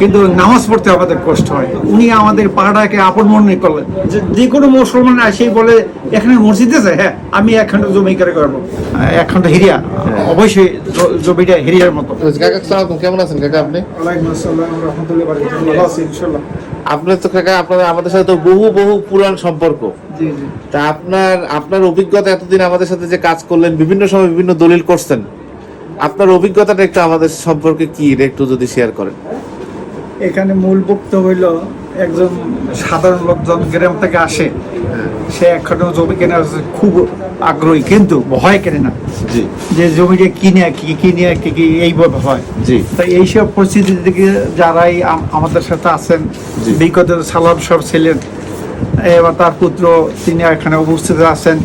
কিন্তু নামাজ পড়তে আমাদের কষ্ট হয়। উনি আমাদের পাড়াকে আপন মনে করলেন যে যে কোনো মুসলমান আসেই বলে এখানে মসজিদ আছে? হ্যাঁ আমি এক খন্ড জমি করে করব। এক খন্ড হিরিয়া অবশ্যই জমিটা হিরিয়ার মতো। কেমন আছেন কাকা আপনি? আপনার তো কাকা আপনার আমাদের সাথে তো বহু বহু পুরান সম্পর্ক। জি জি। তা আপনার আপনার অভিজ্ঞতা এতদিন আমাদের সাথে যে কাজ করলেন বিভিন্ন সময় বিভিন্ন দলিল করছেন। আপনার অভিজ্ঞতাটা একটু আমাদের সম্পর্কে কি এটা একটু যদি শেয়ার করেন। এখানে মূল বক্তব্য হইল একজন সাধারণ লোকজন গ্রাম থেকে আসে। সে একখানে জমি কেনার খুব আগ্রহী কিন্তু ভয় কেনে না। যে জমিটা কিনে কি কিনে কি কি এইভাবে হয়। তাই এইসব পরিস্থিতি থেকে যারাই আমাদের সাথে আছেন। বিগত সালাম সব ছিলেন এবার তার পুত্র তিনি এখানে উপস্থিত আছেন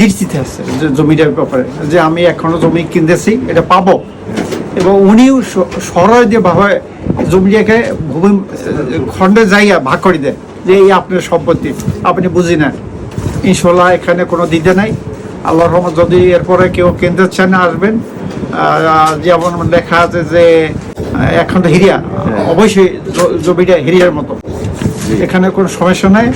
নিশ্চিত আছে যে জমিটার ব্যাপারে যে আমি এখনও জমি কিনতেছি এটা পাবো। এবং উনিও সরয় দিয়ে ভাবে জমিটাকে ভূমি খণ্ডে যাইয়া ভাগ করে দেয় যে এই আপনার সম্পত্তি আপনি বুঝি না। ইনশাল্লাহ এখানে কোনো দিতে নাই। আল্লাহ রহমত যদি এরপরে কেউ কিনতে চান আসবেন যেমন লেখা আছে যে এখন হিরিয়া অবশ্যই জমিটা হিরিয়ার মতো। এখানে কোনো সমস্যা নাই।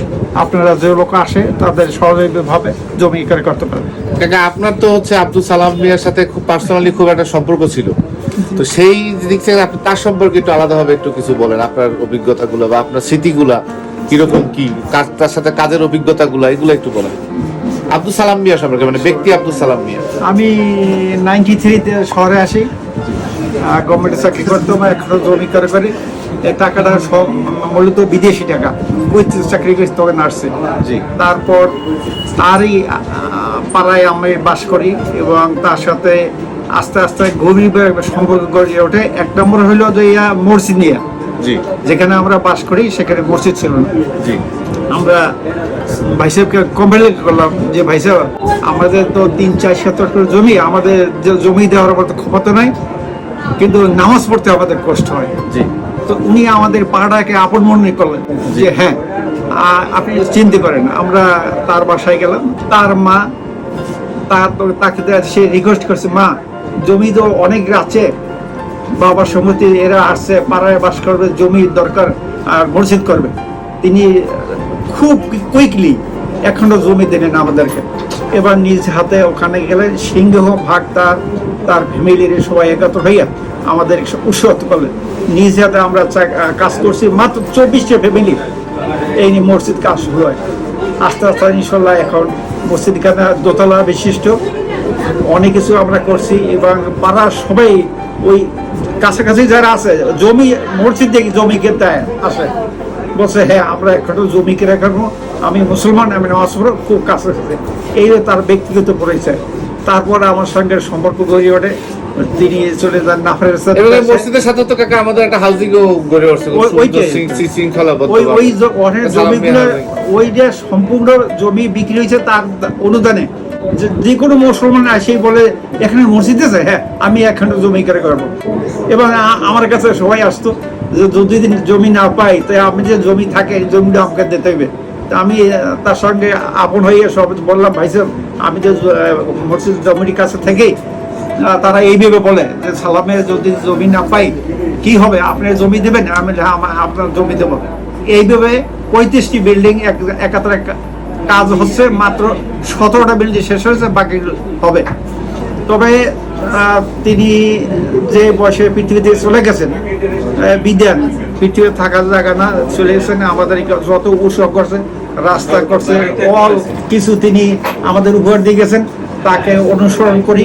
আপনারা যে লোক আসে তাদের সহযোগীভাবে জমি করে করতে পারেন কাকা আপনার তো হচ্ছে আব্দুল সালাম মিয়ার সাথে খুব পার্সোনালি খুব একটা সম্পর্ক ছিল। তো সেই দিক থেকে আপনি তার সম্পর্কে একটু আলাদাভাবে একটু কিছু বলেন আপনার অভিজ্ঞতাগুলো বা আপনার স্মৃতিগুলা কীরকম কি কাজ তার সাথে কাজের অভিজ্ঞতাগুলো এগুলো একটু বলেন। আব্দুল সালাম মিয়া সম্পর্কে মানে ব্যক্তি আব্দুল সালাম মিয়া। আমি নাইনটি থ্রিতে শহরে আসি গভর্নমেন্টে চাকরি করতাম এখনও জমি করে করি। এই টাকাটা সব মূলত বিদেশি টাকা পঁয়ত্রিশ চাকরি করি তবে নার্সে। তারপর তারই পাড়ায় আমি বাস করি এবং তার সাথে আস্তে আস্তে গভীর সম্পর্ক গড়ে ওঠে। এক নম্বর হইল যে ইয়া মসজিদ নিয়ে। যেখানে আমরা বাস করি সেখানে মসজিদ ছিল না। আমরা ভাই সাহেবকে কমপ্লেন করলাম যে ভাই সাহেব আমাদের তো তিন চার শতক করে জমি আমাদের যে জমি দেওয়ার মতো ক্ষমতা নাই কিন্তু নামাজ পড়তে আমাদের কষ্ট হয়। জি। তো উনি আমাদের পাড়াকে আপন মনে করলেন যে হ্যাঁ আপনি চিনতে পারেন আমরা তার বাসায় গেলাম তার মা তার তো তাকে সে রিকোয়েস্ট করছে মা জমি তো অনেক আছে। বাবার সম্মতি এরা আসছে, পাড়ায় বাস করবে, জমির দরকার, আর মসজিদ করবে। তিনি খুব কুইকলি এখনও জমি দিলেন আমাদেরকে। এবার নিজ হাতে ওখানে গেলেন সিংহ, ভাগ, তার তার ফ্যামিলির সবাই একত্র হইয়া আমাদের উৎসাহ করলেন নিজ হাতে আমরা কাজ করছি মাত্র চব্বিশটা ফ্যামিলি এই নিয়ে মসজিদ কাজ শুরু হয়। আস্তে আস্তে ইনশাল্লাহ এখন মসজিদ খানা দোতলা বিশিষ্ট। অনেক কিছু আমরা করছি এবং পাড়ার সবাই ওই কাছাকাছি যারা আছে জমি মসজিদ দেখি জমি কিনতে আসে। বলছে হ্যাঁ আমরা এখনও জমি কিনে রাখব। আমি মুসলমান আমি নামাজ পড়ো খুব কাছে এই তার ব্যক্তিগত পরিচয়। তারপরে আমার সঙ্গে সম্পর্ক গড়ে ওঠে। তিনি চলে যান নাফারের সাথে। মসজিদের সাথে তো কাকা আমাদের একটা হাউজিং গড়ে উঠছে ওই- ওই ওই জমিগুলো ওই যে সম্পূর্ণ জমি বিক্রি হয়েছে তার অনুদানে। যে- কোনো মুসলমান আসেই বলে, এখানে মসজিদ আছে? হ্যাঁ আমি এখানে জমি করে করব। এবং আমার কাছে সবাই আসতো যে, যদি জমি না পাই তাই আমি যে জমি থাকে, এই জমিটা আমাকে দিতে হবে। আমি তার সঙ্গে আপন হয়ে সব বললাম, ভাই আমি যে মসজিদ জমির কাছে থেকেই তারা এইভাবে বলে যে সালামের যদি জমি না পাই, কি হবে? আপনি জমি দেবেন? আমি আপনার জমি দেবো। এইভাবে পঁয়ত্রিশটি বিল্ডিং একাত্রে কাজ হচ্ছে মাত্র সতেরোটা বিল্ডিং শেষ হয়েছে, বাকি হবে। তবে তিনি যে বয়সে পৃথিবী থেকে চলে গেছেন বিদ্যান পৃথিবীতে থাকার জায়গা না, চলে গেছেন, আমাদের যত উৎসব করছে, রাস্তা করছে অল কিছু তিনি আমাদের উপহার দিয়ে গেছেন, তাকে অনুসরণ করি,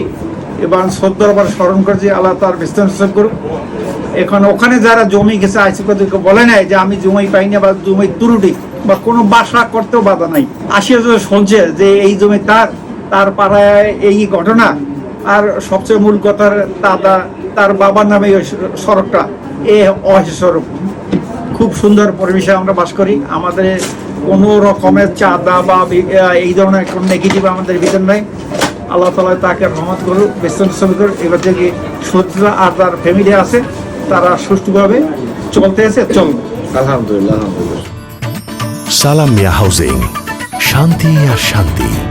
এবং সদ্যবার স্মরণ করছি আল্লাহ তার বিস্তার করুক। এখন ওখানে যারা জমি গেছে আইসি বলে নাই যে আমি জমি পাইনি বা জমি তুরুটি। বা কোনো বাসা করতেও বাধা নাই। আসিয়া শুনছে যে এই জমি তার তার পাড়ায় এই ঘটনা। আর সবচেয়ে মূল কথার দাদা, তার বাবার নামে সড়কটা, এ অসড়ক খুব সুন্দর পরিবেশে আমরা বাস করি। আমাদের কোনো রকমের চাঁদা বা এই ধরনের কোনো নেগেটিভ আমাদের ভিতর নাই। আল্লাহ তালা তাকে রহমত করুক, বিশ্রাম করুক। এবার থেকে সত্যরা আর তার ফ্যামিলি আছে, তারা সুষ্ঠুভাবে চলতে আছে, চলবে। আলহামদুলিল্লাহ আলহামদুলিল্লাহ। সালাম মিয়া হাউজিং। শান্তি আর শান্তি।